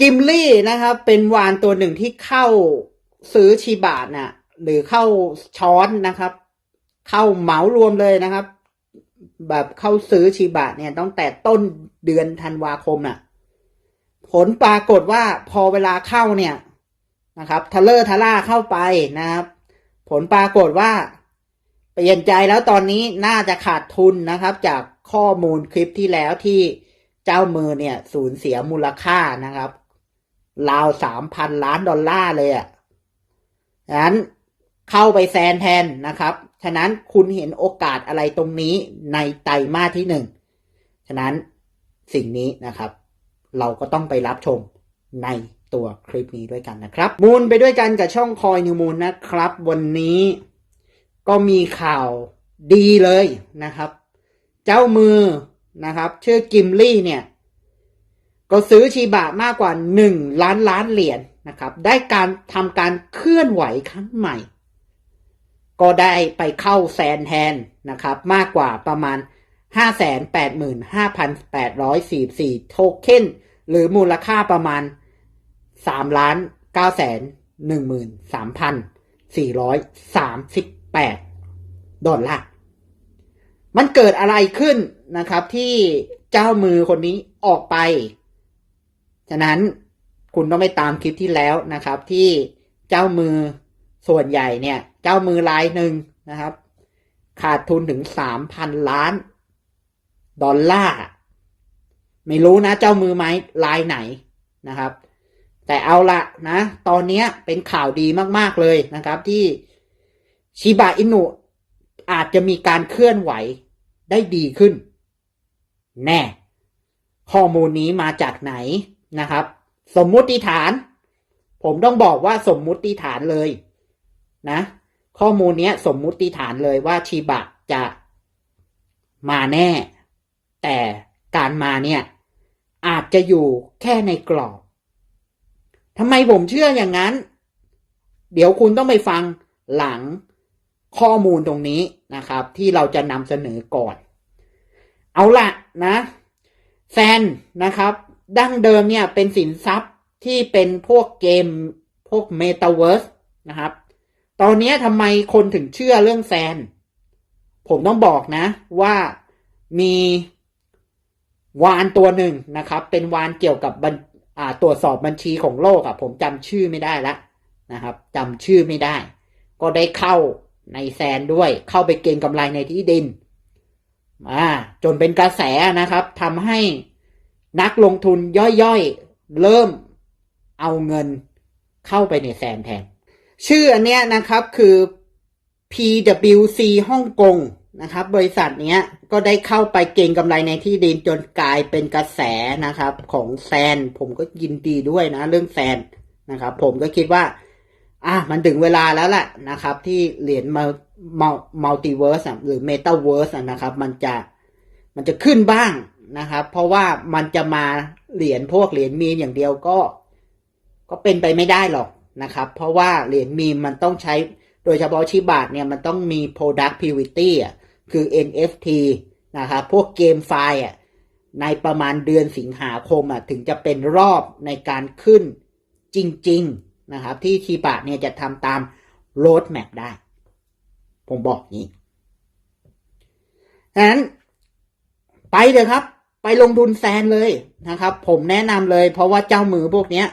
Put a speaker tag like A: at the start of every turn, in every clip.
A: กิมลี่นะครับ เป็นวานตัวหนึ่งที่เข้าซื้อชีบาทน่ะหรือเข้าช้อนนะครับ เข้าเหมารวมเลยนะครับ แบบเข้าซื้อชีบาทเนี่ยตั้งแต่ต้นเดือนธันวาคมน่ะ ผลปรากฏว่าพอเวลาเข้าเนี่ยนะครับทะเลอร์ทะล่าเข้าไปนะครับ ผลปรากฏว่าเปลี่ยนใจแล้วตอนนี้น่าจะขาดทุนนะครับ จากข้อมูลคลิปที่แล้วที่เจ้ามือเนี่ยสูญเสียมูลค่านะครับ ราวสามพันล้านดอลลาร์เลยอะ่ะฉะนั้นเข้าไปแซนแทนนะครับ ฉะนั้นคุณเห็นโอกาสอะไรตรงนี้ในไตรมาสที่หนึ่ง ฉะนั้นสิ่งนี้นะครับ เราก็ต้องไปรับชมในตัวคลิปนี้ด้วยกันนะครับ มูลไปด้วยกันกับช่องคอยนิวมูลนะครับ วันนี้ก็มีข่าวดีเลยนะครับ เจ้ามือนะครับ ชื่อกิมลี่เนี่ย ก็ซื้อชีบะมากกว่าหนึ่งล้านล้านเหรียญนะครับ ได้การทำการเคลื่อนไหวครั้งใหม่ ก็ได้ไปเข้าแซนแทนนะครับ มากกว่าประมาณ 585,844 โทเค็นหรือมูลค่าประมาณ 3 ล้าน9แสน13,438 ดอลลาร์ มันเกิดอะไรขึ้นนะครับที่เจ้ามือคนนี้ออกไป ฉะนั้นคุณต้องไปตามคลิปที่แล้วนะครับ ที่เจ้ามือส่วนใหญ่เนี่ย เจ้ามือรายหนึ่งนะครับ ขาดทุนถึงสามพันล้าน ดอลลาร์ไม่รู้นะ เจ้ามือไม้รายไหนนะครับ แต่เอาละนะ ตอนนี้เป็นข่าวดีมากๆเลยนะครับ ที่ชิบะอินุอาจจะมีการเคลื่อนไหวได้ดีขึ้น แน่ ข้อมูลนี้มาจากไหน นะครับ สมมุติฐาน ผมต้องบอกว่าสมมุติฐานเลยนะ ข้อมูลเนี้ยสมมุติฐานเลยว่าชิบะจะมาแน่ แต่การมาเนี่ย อาจจะอยู่แค่ในกรอบทำไมผมเชื่ออย่างนั้น เดี๋ยวคุณต้องไปฟังหลังข้อมูลตรงนี้นะครับ ที่เราจะนำเสนอก่อน เอาละนะ แซนนะครับ ดั้งเดิมเนี่ยเป็นสินทรัพย์ที่เป็นพวกเกมพวกเมตาเวิร์สนะครับ ตอนนี้ทำไมคนถึงเชื่อเรื่องแซน ผมต้องบอกนะว่ามีวานตัวหนึ่งนะครับ เป็นวานเกี่ยวกับบัญอ่าตรวจสอบบัญชีของโลกอะผมจำชื่อไม่ได้ละนะครับจำชื่อไม่ได้ ก็ได้เข้าในแซนด้วย เข้าไปเก็งกำไรในที่ดินอ่าจนเป็นกระแสนะครับทำให้ นักลงทุนย่อยๆ เริ่มเอาเงินเข้าไปในแซนแทน ชื่ออันเนี้ยนะครับคือ PWC ฮ่องกงนะครับ บริษัทเนี้ยก็ได้เข้าไปเก็งกำไรในที่ดินจนกลายเป็นกระแสนะครับ ของแซน ผมก็ยินดีด้วยนะ เรื่องแซนนะครับ ผมก็คิดว่า อะมันถึงเวลาแล้วแหละนะครับ ที่เหรียญมัลติเวิร์สหรือเมตาเวิร์สนะครับ มันจะมันจะขึ้นบ้าง นะครับ เพราะว่ามันจะมาเหรียญพวกเหรียญมีมอย่างเดียวก็ ก็เป็นไปไม่ได้หรอกนะครับ เพราะว่าเหรียญมีมมันต้องใช้โดยเฉพาะชิบาทเนี่ยมันต้องมี productivity อะคือ NFT นะครับพวกเกมไฟล์อะในประมาณเดือนสิงหาคมอะถึงจะเป็นรอบในการขึ้นจริง ๆ นะครับ ที่ชิบาทเนี่ยจะทำตาม road map ได้ ผมบอกนี้ฉะนั้นไปเถอะครับ ไปลงทุนแซนเลยนะครับ ผมแนะนำเลย เพราะว่าเจ้ามือพวกเนี้ย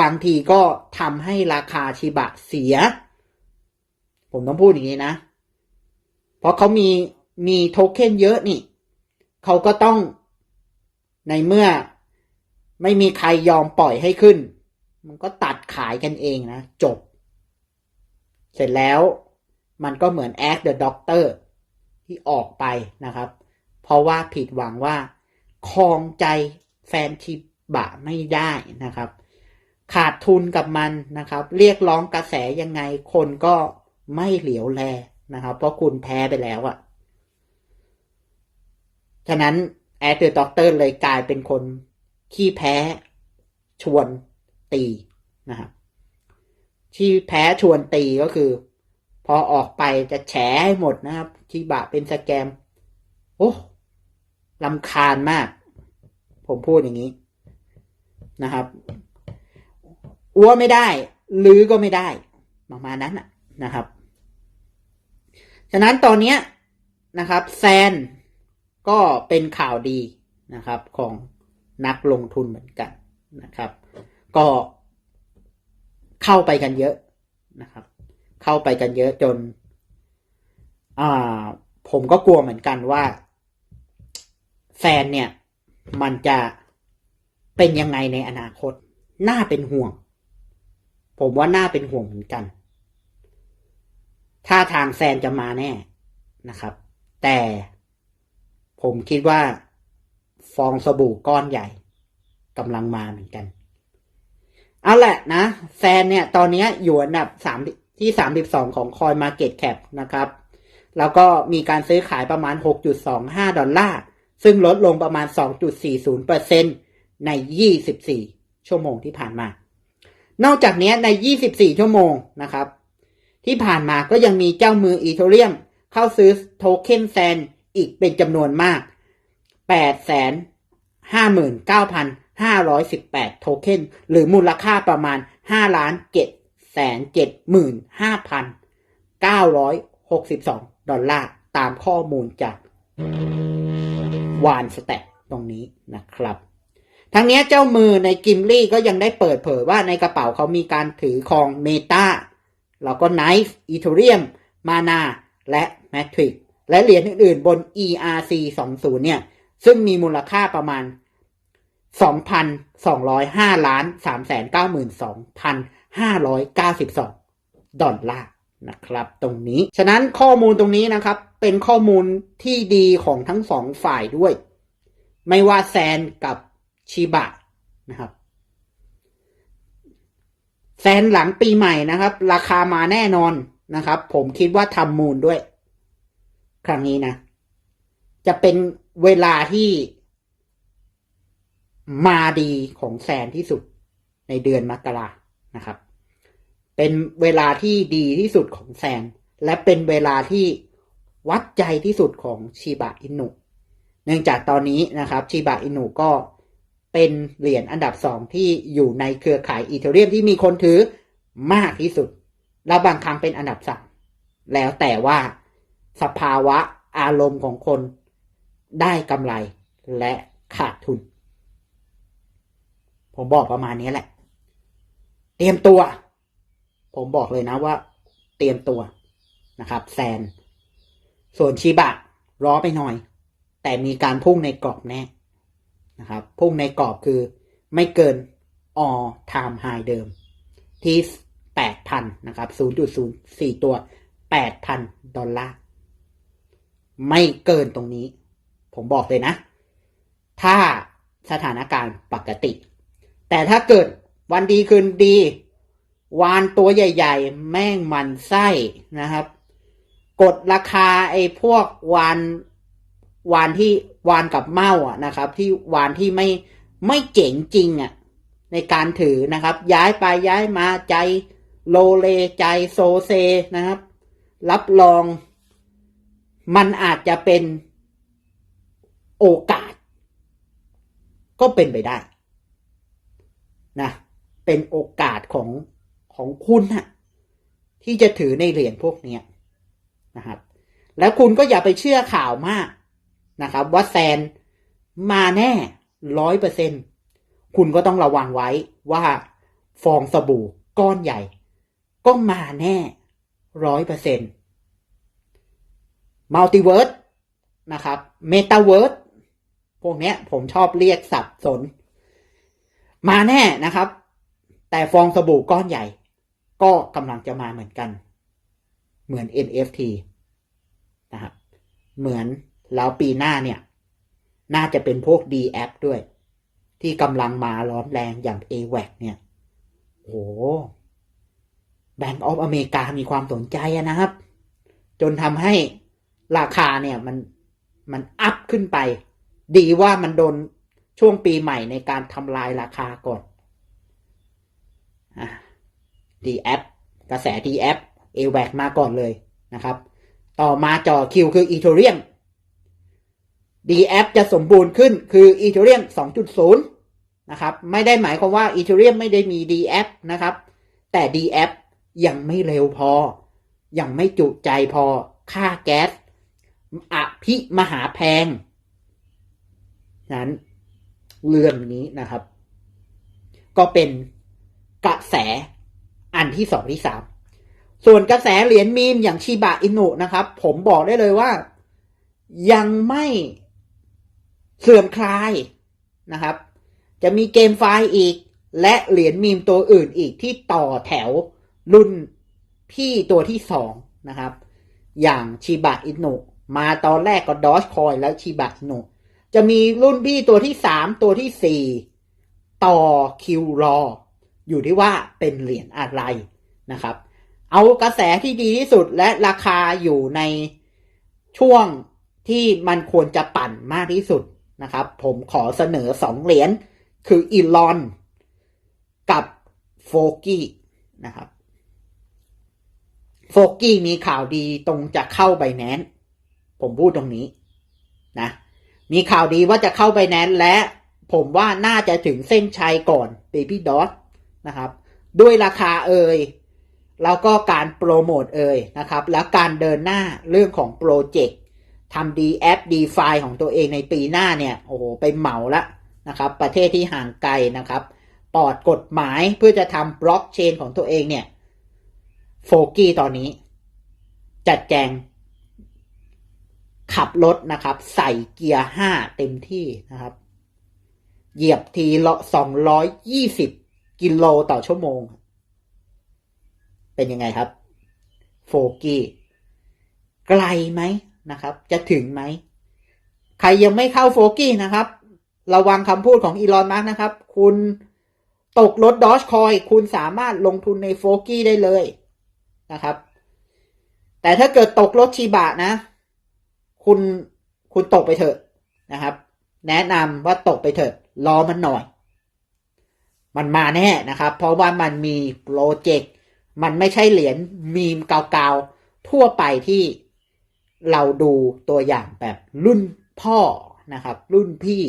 A: บางทีก็ทำให้ราคาชิบะเสีย ผมต้องพูดอย่างนี้นะ เพราะเขามีมีโทเค็นเยอะนี่ เขาก็ต้องในเมื่อไม่มีใครยอมปล่อยให้ขึ้น มันก็ตัดขายกันเองนะ จบ เสร็จแล้วมันก็เหมือนแอคเดอะด็อกเตอร์ที่ออกไปนะครับ เพราะว่าผิดหวังว่า คลองใจแฟนชิบะไม่ได้นะครับ ขาดทุนกับมันนะครับ เรียกร้องกระแสยังไงคนก็ไม่เหลียวแลนะครับ เพราะคุณแพ้ไปแล้วอะ่ะ ฉะนั้นแอดเดอร์ด็อกเตอร์เลยกลายเป็นคนขี้แพ้ชวนตีนะครับที่แพ้ชวนตีก็คือ พอออกไปจะแฉให้หมดนะครับที่บะเป็นสแกม โอ้ ลำคาญมาก ผมพูดอย่างนี้นะครับ อ้วไม่ได้ลือก็ไม่ได้ประมาณนั้นนะครับ ฉะนั้นตอนเนี้ยนะครับ แซนก็เป็นข่าวดีนะครับ ของนักลงทุนเหมือนกันนะครับ ก็เข้าไปกันเยอะนะครับ เข้าไปกันเยอะจน อ่า ผมก็กลัวเหมือนกันว่า แซนเนี่ย มันจะเป็นยังไงในอนาคต น่าเป็นห่วง ผมว่าน่าเป็นห่วงเหมือนกัน ถ้าทางแซนจะมาแน่นะครับ แต่ผมคิดว่าฟองสบู่ก้อนใหญ่กำลังมาเหมือนกัน เอาแหละนะแซนเนี่ย ตอนนี้อยู่อันดับสามที่สามสิบสองของคอยมาเก็ตแคปนะครับ แล้วก็มีการซื้อขายประมาณ6.25ดอลลาร์ ซึ่งลดลงประมาณ 2.40%ใน 24 ชั่วโมงที่ผ่านมา นอกจากนี้ใน 24 ชั่วโมงนะครับ ที่ผ่านมาก็ยังมีเจ้ามืออีโทเรียมเข้าซื้อโทเค็นแซนอีกเป็นจำนวนมาก 859,518 โทเค็นหรือมูลค่าประมาณ 5 ล้าน7 7 5 962 ดอลลาร์ ตามข้อมูลจาก วานสแตทตรงนี้นะครับ ทั้งนี้เจ้ามือในกิมลี่ก็ยังได้เปิดเผยว่าในกระเป๋าเขามีการถือครองเมตาแล้วก็ไนฟ์อีเทเรียม มานาและแมทริกและเหรียญอื่นๆบน ERC 20เนี่ย ซึ่งมีมูลค่าประมาณ 2,205ล้าน392,592 ดอลลาร์ นะครับตรงนี้ ฉะนั้นข้อมูลตรงนี้นะครับ เป็นข้อมูลที่ดีของทั้งสองฝ่ายด้วย ไม่ว่าแซนกับชิบะนะครับ แซนหลังปีใหม่นะครับ ราคามาแน่นอนนะครับ ผมคิดว่าทำมูลด้วย ครั้งนี้นะ จะเป็นเวลาที่มาดีของแซนที่สุดในเดือนมกรานะครับ เป็นเวลาที่ดีที่สุดของแซนและเป็นเวลาที่วัดใจที่สุดของชิบะอินุ เนื่องจากตอนนี้นะครับชิบะอินุก็เป็นเหรียญอันดับสองที่อยู่ในเครือข่ายอีเทเรียมที่มีคนถือมากที่สุด และบางครั้งเป็นอันดับสามแล้วแต่ว่าสภาวะอารมณ์ของคนได้กำไรและขาดทุน ผมบอกประมาณนี้แหละ เตรียมตัว ผมบอกเลยนะว่า เตรียมตัวนะครับ แซน ส่วนชิบะรอไปหน่อย แต่มีการพุ่งในกรอบแน่นะครับ พุ่งในกรอบคือไม่เกิน all time high เดิม ที่ 8,000 นะครับ 0.04 ตัว 8,000 ดอลลาร์ ไม่เกินตรงนี้ ผมบอกเลยนะ ถ้าสถานการณ์ปกติ แต่ถ้าเกิดวันดีคืนดี วานตัวใหญ่ ๆ แม่งมันไส้นะครับ กดราคาไอ้พวกวานวานที่วานกับเมาอะนะครับ ที่วานที่ไม่ไม่เจ๋งจริงอะ ในการถือนะครับ ย้ายไปย้ายมาใจโลเลใจโซเซนะครับ รับรอง มันอาจจะเป็นโอกาส ก็เป็นไปได้นะเป็นโอกาสของ ของคุณฮะที่จะถือในเหรียญพวกเนี้ยนะครับ แล้วคุณก็อย่าไปเชื่อข่าวมากนะครับ ว่าแซนมาแน่ร้อยเปอร์เซ็นคุณก็ต้องระวังไว้ว่าฟองสบู่ก้อนใหญ่ ก็มาแน่ร้อยเปอร์เซ็นต์มัลติเวิร์สนะครับเมตาเวิร์สพวกนี้ผมชอบเรียกสับสน มาแน่นะครับ แต่ฟองสบู่ก้อนใหญ่ ก็กำลังจะมาเหมือนกัน เหมือน NFT นะครับ เหมือนแล้วปีหน้าเนี่ย น่าจะเป็นพวก D app ด้วย ที่กำลังมาร้อนแรงอย่าง a w a c เนี่ยโห Bank of อเมริกามีความสนใจนะครับ จนทำให้ราคาเนี่ยมันมันอัพขึ้นไป ดีว่ามันโดนช่วงปีใหม่ในการทำลายราคาก่อน ดีแอปกระแสดีแอปเอแวกมาก่อนเลยนะครับ ต่อมาจอคิวคืออีโทเรียมดีแอปจะสมบูรณ์ขึ้นคืออีโทเรียม2.0 นะครับ ไม่ได้หมายความว่าอีเทเรียมไม่ได้มี DF นะครับ แต่ DF ยังไม่เร็วพอ ยังไม่จุใจพอ ค่าแก๊สอภิมหาแพง นั้นเรื่องนี้นะครับ ก็เป็นกระแส อันที่สองที่สามส่วนกระแสเหรียญมีมอย่างชิบะอินุนะครับ ผมบอกได้เลยว่า ยังไม่เสื่อมคลายนะครับ จะมีเกมไฟล์อีก และเหรียญมีมตัวอื่นอีกที่ต่อแถวรุ่นพี่ตัวที่สองนะครับ อย่างชิบะอินุมาตอนแรกก็ดอชคอยแล้วชิบะอินุจะมีรุ่นพี่ตัวที่สามตัวที่สี่ต่อคิวรอ อยู่ที่ว่าเป็นเหรียญอะไรนะครับ เอากระแสที่ดีที่สุดและราคาอยู่ในช่วงที่มันควรจะปั่นมากที่สุดนะครับ ผมขอเสนอสองเหรียญคืออีลอนกับโฟกี้นะครับโฟกี้มีข่าวดีตรงจะเข้าไบแนนผมพูดตรงนี้นะมีข่าวดีว่าจะเข้าไบแนนและผมว่าน่าจะถึงเส้นชัยก่อน Baby Dot นะครับ ด้วยราคาเอ่ยแล้วก็การโปรโมทเอ่ยนะครับ แล้วการเดินหน้าเรื่องของโปรเจกต์ทำดีแอปดีไฟของตัวเองในปีหน้าเนี่ยโอ้โหไปเหมาละนะครับ ประเทศที่ห่างไกลนะครับ ปลอดกฎหมายเพื่อจะทำบล็อกเชนของตัวเองเนี่ยโฟกี้ตอนนี้ จัดแจง ขับรถนะครับ ใส่เกียร์ห้าเต็มที่นะครับ เหยียบทีละสองร้อยยี่สิบ กิโลต่อชั่วโมง เป็นยังไงครับโฟกี้ไกลไหมนะครับ จะถึงไหม ใครยังไม่เข้าโฟกี้นะครับ ระวังคำพูดของอีลอนมาร์กนะครับ คุณตกรถดอชคอยคุณสามารถลงทุนในโฟกี้ได้เลยนะครับ แต่ถ้าเกิดตกรถชีบะนะ คุณคุณตกไปเถอะนะครับ แนะนำว่าตกไปเถอะรอมันหน่อย มันมาแน่นะครับ เพราะว่ามันมีโปรเจกต์มันไม่ใช่เหรียญมีมเก่าๆ ทั่วไปที่เราดูตัวอย่างแบบรุ่นพ่อนะครับ รุ่นพี่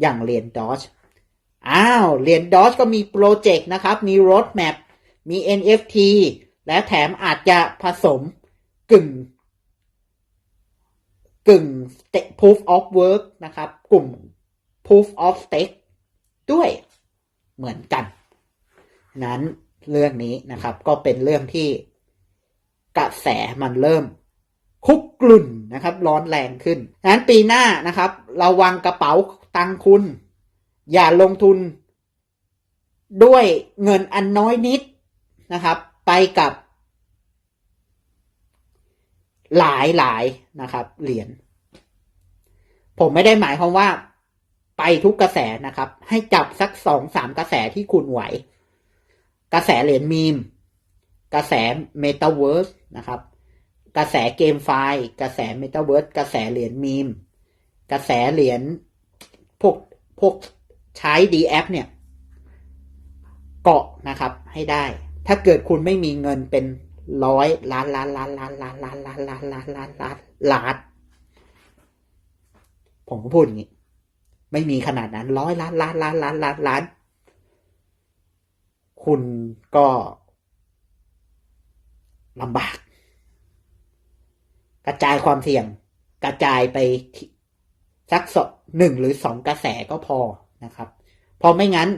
A: อย่างเหรียญดอชอ้าวเหรียญดอชก็มีโปรเจกต์นะครับ มีรถแมพมี NFT และแถมอาจจะผสมกึ่ง กึ่ง proof of work นะครับ กลุ่ม proof of stake ด้วย เหมือนกัน นั้นเรื่องนี้นะครับ ก็เป็นเรื่องที่กระแสมันเริ่ม คุกกลุ่นนะครับ ร้อนแรงขึ้นนั้นปีหน้านะครับระวังกระเป๋าตังคุณ อย่าลงทุนด้วยเงินอันน้อยนิดนะครับ ไปกับหลายหลายนะครับ เหรียญผมไม่ได้หมายความว่า ไปทุกกระแสนะครับ ให้จับสักสองสามกระแสที่คุณไหว กระแสเหรียญมีม กระแสเมตาเวิร์สนะครับ กระแสเกมไฟล์กระแสเมตาเวิร์สกระแสเหรียญมีม กระแสเหรียญพวกพวกใช้ดีแอปเนี่ย เกาะนะครับให้ได้ ถ้าเกิดคุณไม่มีเงินเป็นร้อยล้านล้านล้านล้านล้านล้านล้านล้านล้านล้านล้านล้านผมก็พูดอย่างนี้ ไม่มีขนาดนั้นร้อยล้านล้านล้านล้านล้านล้าน คุณก็ลำบาก กระจายความเสี่ยง กระจายไปสักสหนึ่งหรือสองกระแสก็พอนะครับพราะไม่งั้น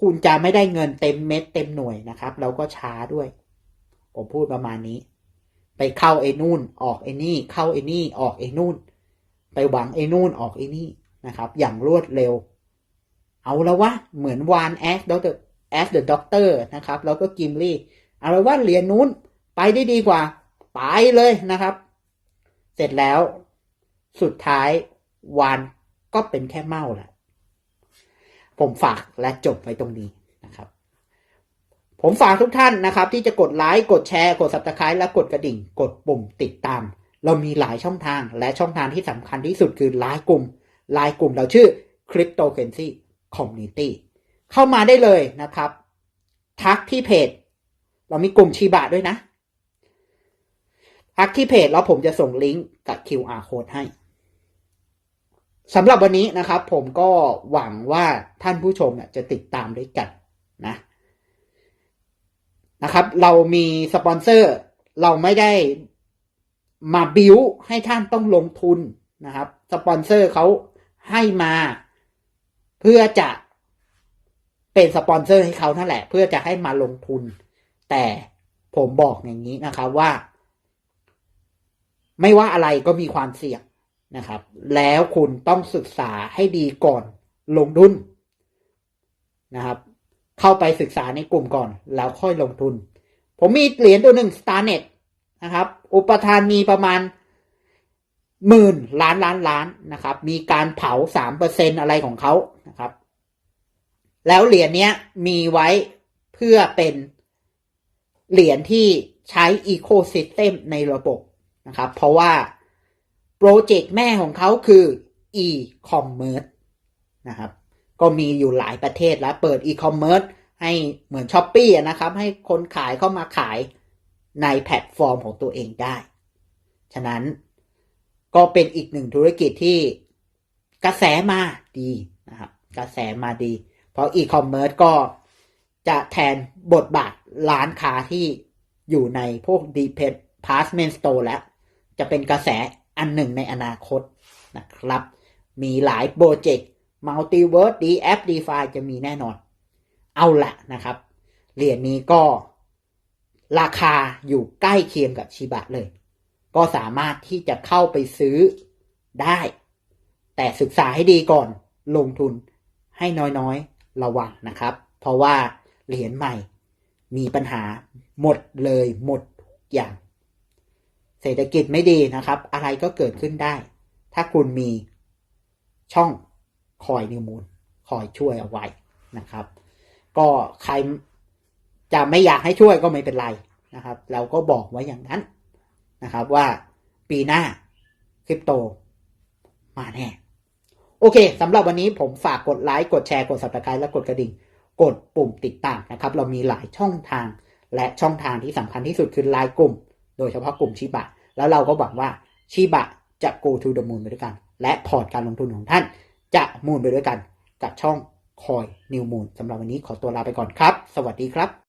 A: คุณจะไม่ได้เงินเต็มเม็ดเต็มหน่วยนะครับ แล้วก็ช้าด้วย ผมพูดประมาณนี้ ไปเข้าไอ้นู่น ออกไอ้นี่ เข้าไอ้นี่ ออกไอ้นู่น ไปหวังไอ้นู่นออกไอ้นี่ นะครับ อย่างรวดเร็ว เอาแล้ววะ เหมือนวานแอสด็อกเตอร์แอสเดอะด็อกเตอร์นะครับ แล้วก็กิมลี่ เอาล้วว่าเรียนนู้นไปได้ดีกว่า ไปเลยนะครับ เสร็จแล้วสุดท้ายวานก็เป็นแค่เมาแหละผมฝากและจบไว้ตรงนี้นะครับ ผมฝากทุกท่านนะครับ ที่จะกดไลค์กดแชร์กด subscribe และกดกระดิ่ง กดปุ่มติดตาม เรามีหลายช่องทางและช่องทางที่สำคัญที่สุดคือไลน์กลุ่ม ไลน์กลุ่มเราชื่อ Cryptocurrency Community เข้ามาได้เลยนะครับ ทักที่เพจ เรามีกลุ่มชีบะด้วยนะ ทักที่เพจแล้วผมจะส่งลิงก์กับ QR code ให้สำหรับวันนี้นะครับ ผมก็หวังว่าท่านผู้ชมจะติดตามด้วยกันนะนะครับ เรามีสปอนเซอร์ เราไม่ได้มาบิวให้ท่านต้องลงทุนนะครับ สปอนเซอร์เขา ให้มา เพื่อจะเป็นสปอนเซอร์ให้เขานั่นแหละ เพื่อจะให้มาลงทุน แต่ผมบอกอย่างนี้นะครับว่า ไม่ว่าอะไรก็มีความเสี่ยงนะครับ แล้วคุณต้องศึกษาให้ดีก่อนลงทุนนะครับ เข้าไปศึกษาในกลุ่มก่อน แล้วค่อยลงทุน ผมมีเหรียญตัวหนึ่ง StarNet นะครับ อุปทานมีประมาณ หมื่นล้านล้านล้านนะครับ มีการเผาสามเปอร์เซ็นอะไรของเขานะครับ แล้วเหรียญเนี้ยมีไว้เพื่อเป็นเหรียญที่ใช้อีโค y ิสเต็มในระบบนะครับ เพราะว่าโปรเจกต์แม่ของเขาคือ e-commerce นะครับ ก็มีอยู่หลายประเทศแล้ว เปิด e-commerce ให้เหมือนช้อปปี้นะครับ ให้คนขายเข้ามาขายในแพลตฟอร์มของตัวเองได้ ฉะนั้น ก็เป็นอีกหนึ่งธุรกิจที่กระแสมาดีนะครับ กระแสมาดี เพราะ e-commerce ก็จะแทนบทบาทร้านค้าที่อยู่ในพวก department store แล้ว จะเป็นกระแสอันหนึ่งในอนาคตนะครับ มีหลายโปรเจกต์ Multiverse D App DeFi จะมีแน่นอน เอาละนะครับ เหรียญนี้ก็ราคาอยู่ใกล้เคียงกับชิบะเลย ก็สามารถที่จะเข้าไปซื้อได้ แต่ศึกษาให้ดีก่อนลงทุนให้น้อยๆระวังนะครับ เพราะว่าเหรียญใหม่มีปัญหาหมดเลยหมดทุกอย่าง เศรษฐกิจไม่ดีนะครับ อะไรก็เกิดขึ้นได้ ถ้าคุณมีช่องคอยนิวมูลคอยช่วยเอาไว้นะครับ ก็ใครจะไม่อยากให้ช่วยก็ไม่เป็นไรนะครับ เราก็บอกไว้อย่างนั้น นะครับว่าปีหน้าคริปโตมาแน่ โอเคสำหรับวันนี้ผมฝากกดไลค์กดแชร์กด subscribe และกดกระดิ่ง กดปุ่มติดตามนะครับ เรามีหลายช่องทางและช่องทางที่สำคัญที่สุดคือไลน์กลุ่ม โดยเฉพาะกลุ่มชิบะ แล้วเราก็หวังว่าชิบะจะ go to the moon ไปด้วยกัน และพอร์ตการลงทุนของท่าน จะมูนไปด้วยกันกับช่องคอยนิวมูนสำหรับวันนี้ขอตัวลาไปก่อนครับ สวัสดีครับ